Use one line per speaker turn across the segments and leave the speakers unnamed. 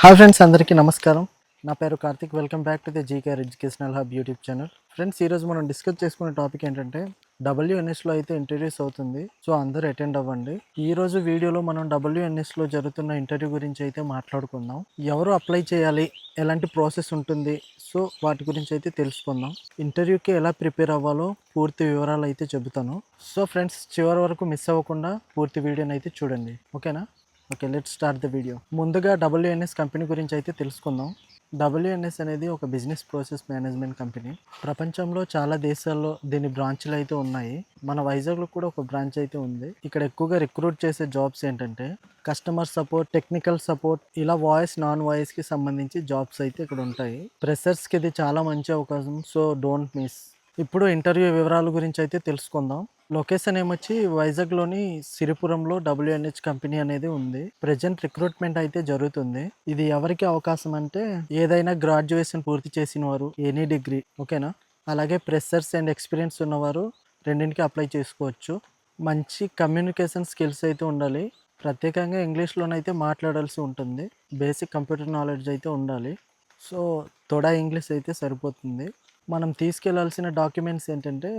Hi friends అందరికీ నమస్కారం. నా పేరు Karthik. Welcome back to the GKR educational hub YouTube channel friends ఈరోజు మనం డిస్కస్ చేసుకునే టాపిక్ ఏంటంటే డబ్ల్యూఎన్ఎస్లో అయితే ఇంటర్వ్యూస్ అవుతుంది. సో అందరు అటెండ్ అవ్వండి. ఈ రోజు వీడియోలో మనం డబ్ల్యూఎన్ఎస్లో జరుగుతున్న ఇంటర్వ్యూ గురించి అయితే మాట్లాడుకుందాం. ఎవరు అప్లై చేయాలి? ఎలాంటి ప్రాసెస్ ఉంటుంది? సో వాటి గురించి అయితే తెలుసుకుందాం. ఇంటర్వ్యూకి ఎలా ప్రిపేర్ అవ్వాలో పూర్తి వివరాలు అయితే చెబుతాను. సో ఫ్రెండ్స్ చివరి వరకు మిస్ అవ్వకుండా పూర్తి వీడియోని అయితే చూడండి. ఓకేనా okay let start the video ముందుగా డబ్ల్యూఎన్ఎస్ కంపెనీ గురించి అయితే తెలుసుకుందాం. డబ్ల్యూఎన్ఎస్ అనేది ఒక బిజినెస్ ప్రాసెస్ మేనేజ్మెంట్ కంపెనీ ప్రపంచంలో చాలా దేశాల్లో దీని బ్రాంచ్లు అయితే ఉన్నాయి. మన వైజాగ్లో కూడా ఒక బ్రాంచ్ అయితే ఉంది. ఇక్కడ ఎక్కువగా రిక్రూట్ చేసే జాబ్స్ ఏంటంటే కస్టమర్ సపోర్ట్ టెక్నికల్ సపోర్ట్ ఇలా వాయిస్ నాన్ వాయిస్కి సంబంధించి జాబ్స్ అయితే ఇక్కడ ఉంటాయి. ప్రెసర్స్కి ఇది చాలా మంచి అవకాశం సో డోంట్ మిస్ ఇప్పుడు ఇంటర్వ్యూ వివరాల గురించి అయితే తెలుసుకుందాం. లొకేషన్ ఏమొచ్చి వైజాగ్లోని సిరిపురంలో డబ్ల్యూఎన్హెచ్ కంపెనీ అనేది ఉంది. ప్రజెంట్ రిక్రూట్మెంట్ అయితే జరుగుతుంది. ఇది ఎవరికి అవకాశం అంటే ఏదైనా గ్రాడ్యుయేషన్ పూర్తి చేసిన వారు ఎనీ డిగ్రీ ఓకేనా? అలాగే ప్రెషర్స్ అండ్ ఎక్స్పీరియన్స్ ఉన్నవారు రెండింటికి అప్లై చేసుకోవచ్చు. మంచి కమ్యూనికేషన్ స్కిల్స్ అయితే ఉండాలి. ప్రత్యేకంగా ఇంగ్లీష్లోనైతే మాట్లాడాల్సి ఉంటుంది. బేసిక్ కంప్యూటర్ నాలెడ్జ్ అయితే ఉండాలి. సో తొడా ఇంగ్లీష్ అయితే సరిపోతుంది. మనం తీసుకెళ్ళాల్సిన డాక్యుమెంట్స్ ఏంటంటే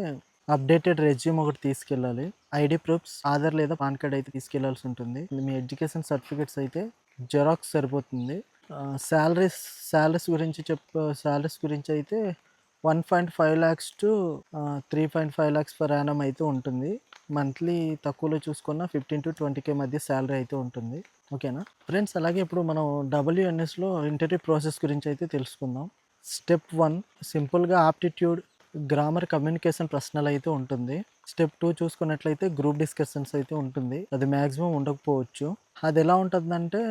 అప్డేటెడ్ రెజ్యూమ్ ఒకటి తీసుకెళ్ళాలి. ఐడి ప్రూఫ్స్ ఆధార్ లేదా పాన్ కార్డ్ అయితే తీసుకెళ్ళాల్సి ఉంటుంది. మీ ఎడ్యుకేషన్ సర్టిఫికేట్స్ అయితే జెరాక్స్ సరిపోతుంది. శాలరీస్ శాలరీస్ గురించి చెప్ శాలరీస్ గురించి అయితే one point five lakhs to three point five lakhs per annum అయితే ఉంటుంది. మంత్లీ తక్కువలో చూసుకున్న ఫిఫ్టీన్ టు ట్వంటీ కే మధ్య శాలరీ అయితే ఉంటుంది. ఓకేనా? ఫ్రెండ్స్ అలాగే ఇప్పుడు మనం డబ్ల్యూఎన్ఎస్లో ఇంటర్వ్యూ ప్రాసెస్ గురించి అయితే తెలుసుకుందాం. స్టెప్ వన్ సింపుల్గా ఆప్టిట్యూడ్ గ్రామర్ కమ్యూనికేషన్ ప్రశ్నలు అయితే ఉంటుంది. స్టెప్ టూ చూసుకున్నట్లయితే గ్రూప్ డిస్కషన్స్ అయితే ఉంటుంది. అది మ్యాక్సిమం ఉండకపోవచ్చు. అది ఎలా ఉంటుందంటే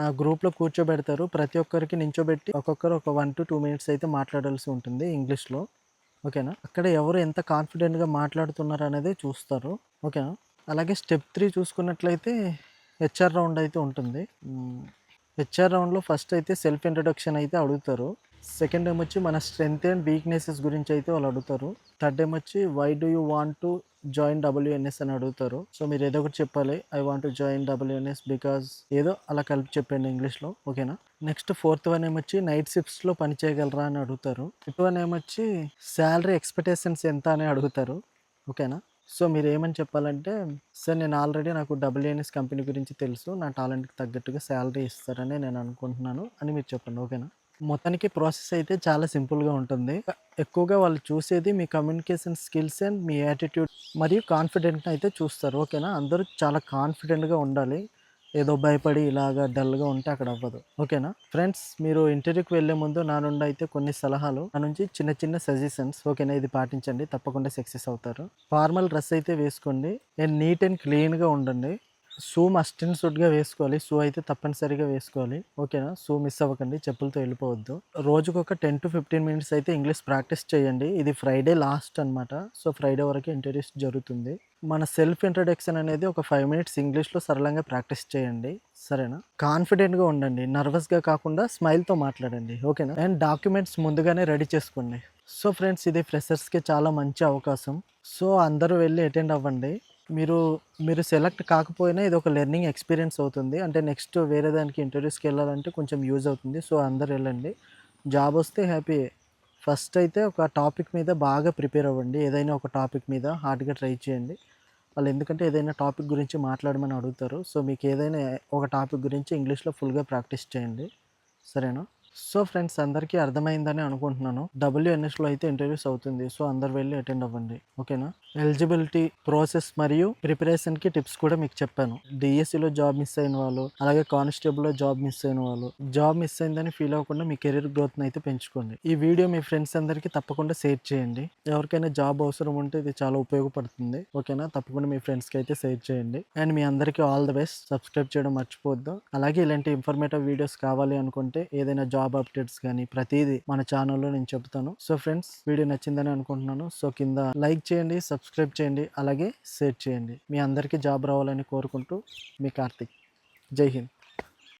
ఆ గ్రూప్లో కూర్చోబెడతారు. ప్రతి ఒక్కరికి నించోబెట్టి ఒక్కొక్కరు ఒక వన్ టు టూ మినిట్స్ అయితే మాట్లాడాల్సి ఉంటుంది ఇంగ్లీష్లో ఓకేనా? అక్కడ ఎవరు ఎంత కాన్ఫిడెంట్గా మాట్లాడుతున్నారు అనేది చూస్తారు. ఓకేనా? అలాగే స్టెప్ త్రీ చూసుకున్నట్లయితే హెచ్ఆర్ రౌండ్ అయితే ఉంటుంది. హెచ్ఆర్ రౌండ్లో ఫస్ట్ అయితే సెల్ఫ్ ఇంట్రడక్షన్ అయితే అడుగుతారు. సెకండ్ ఏం వచ్చి మన స్ట్రెంగ్త్ అండ్ వీక్నెసెస్ గురించి అయితే వాళ్ళు అడుగుతారు. థర్డ్ టైం వచ్చి why do you want to join WNS అని అడుగుతారు. సో మీరు ఏదో ఒకటి చెప్పాలి. I want to join WNS because ఏదో అలా కలిపి చెప్పండి ఇంగ్లీష్లో ఓకేనా నెక్స్ట్ ఫోర్త్ వన్ ఏమొచ్చి నైట్ షిఫ్ట్స్లో పని చేయగలరా? అని అడుగుతారు. ఫిఫ్త్ వన్ ఏమొచ్చి శాలరీ ఎక్స్పెక్టేషన్స్ ఎంత? అని అడుగుతారు. ఓకేనా సో మీరు ఏమని చెప్పాలంటే సార్ నేను ఆల్రెడీ నాకు డబ్ల్యూఎన్ఎస్ కంపెనీ గురించి తెలుసు. నా టాలెంట్కి తగ్గట్టుగా శాలరీ ఇస్తారని నేను అనుకుంటున్నాను అని మీరు చెప్పండి. ఓకేనా మొత్తానికి ప్రాసెస్ అయితే చాలా సింపుల్గా ఉంటుంది. ఎక్కువగా వాళ్ళు చూసేది మీ కమ్యూనికేషన్ స్కిల్స్ అండ్ మీ యాటిట్యూడ్ మరియు కాన్ఫిడెంట్ అయితే చూస్తారు. ఓకేనా? అందరూ చాలా కాన్ఫిడెంట్గా ఉండాలి. ఏదో భయపడి ఇలాగా డల్గా ఉంటే అక్కడ అవ్వదు. ఓకేనా? ఫ్రెండ్స్ మీరు ఇంటర్వ్యూకి వెళ్ళే ముందు నా నుండి అయితే కొన్ని సలహాలు నా నుంచి చిన్న చిన్న సజెషన్స్ ఓకేనా? ఇది పాటించండి. తప్పకుండా సక్సెస్ అవుతారు. ఫార్మల్ డ్రెస్ అయితే వేసుకోండి. అండ్ నీట్ అండ్ క్లీన్గా ఉండండి. షూ మస్ట్ అండ్ షుడ్గా వేసుకోవాలి. షూ అయితే తప్పనిసరిగా వేసుకోవాలి. ఓకేనా? షూ మిస్ అవ్వకండి. చెప్పులతో వెళ్ళిపోవద్దు. రోజుకొక టెన్ టు ఫిఫ్టీన్ మినిట్స్ అయితే ఇంగ్లీష్ ప్రాక్టీస్ చేయండి. ఇది ఫ్రైడే లాస్ట్ అనమాట సో ఫ్రైడే వరకు ఇంటర్వ్యూస్ జరుగుతుంది. మన సెల్ఫ్ ఇంట్రడక్షన్ అనేది ఒక ఫైవ్ మినిట్స్ ఇంగ్లీష్లో సరళంగా ప్రాక్టీస్ చేయండి. సరేనా? కాన్ఫిడెంట్గా ఉండండి. నర్వస్గా కాకుండా స్మైల్తో మాట్లాడండి. ఓకేనా? అండ్ డాక్యుమెంట్స్ ముందుగానే రెడీ చేసుకోండి. సో ఫ్రెండ్స్ ఇది ఫ్రెషర్స్కి చాలా మంచి అవకాశం. సో అందరూ వెళ్ళి అటెండ్ అవ్వండి. మీరు మీరు సెలెక్ట్ కాకపోయినా ఇది ఒక లెర్నింగ్ ఎక్స్పీరియన్స్ అవుతుంది. అంటే నెక్స్ట్ వేరే దానికి ఇంటర్వ్యూస్కి వెళ్ళాలంటే కొంచెం యూజ్ అవుతుంది. సో అందరు వెళ్ళండి. జాబ్ వస్తే హ్యాపీ ఫస్ట్ అయితే ఒక టాపిక్ మీద బాగా ప్రిపేర్ అవ్వండి. ఏదైనా ఒక టాపిక్ మీద హార్డ్గా ట్రై చేయండి. వాళ్ళు ఎందుకంటే ఏదైనా టాపిక్ గురించి మాట్లాడమని అడుగుతారు. సో మీకు ఏదైనా ఒక టాపిక్ గురించి ఇంగ్లీష్లో ఫుల్గా ప్రాక్టీస్ చేయండి. సరేనా? సో ఫ్రెండ్స్ అందరికీ అర్థమైందని అనుకుంటున్నాను. డబ్ల్యూఎన్ఎస్లో అయితే ఇంటర్వ్యూస్ అవుతుంది. సో అందరు వెళ్ళి అటెండ్ అవ్వండి. ఓకేనా? ఎలిజిబిలిటీ ప్రాసెస్ మరియు ప్రిపరేషన్కి టిప్స్ కూడా మీకు చెప్పాను. డిఎస్సిలో జాబ్ మిస్ అయిన వాళ్ళు అలాగే కానిస్టేబుల్లో జాబ్ మిస్ అయిన వాళ్ళు. జాబ్ మిస్ అయిందని ఫీల్ అవ్వకుండా మీ కెరీర్ గ్రోత్ని అయితే పెంచుకోండి. ఈ వీడియో మీ ఫ్రెండ్స్ అందరికీ తప్పకుండా షేర్ చేయండి. ఎవరికైనా జాబ్ అవసరం ఉంటే ఇది చాలా ఉపయోగపడుతుంది. ఓకేనా? తప్పకుండా మీ ఫ్రెండ్స్కి అయితే షేర్ చేయండి. అండ్ మీ అందరికీ ఆల్ ద బెస్ట్. సబ్స్క్రైబ్ చేయడం మర్చిపోవద్దు. అలాగే ఇలాంటి ఇన్ఫర్మేటివ్ వీడియోస్ కావాలి అనుకుంటే ఏదైనా జాబ్ జాబ్ అప్డేట్స్ కానీ ప్రతిదీ మన ఛానల్లో నేను చెప్తాను. సో ఫ్రెండ్స్ వీడియో నచ్చిందని అనుకుంటున్నాను. సో కింద లైక్ చేయండి సబ్స్క్రైబ్ చేయండి అలాగే షేర్ చేయండి. మీ అందరికీ జాబ్ రావాలని కోరుకుంటూ మీ కార్తిక్. జై హింద్.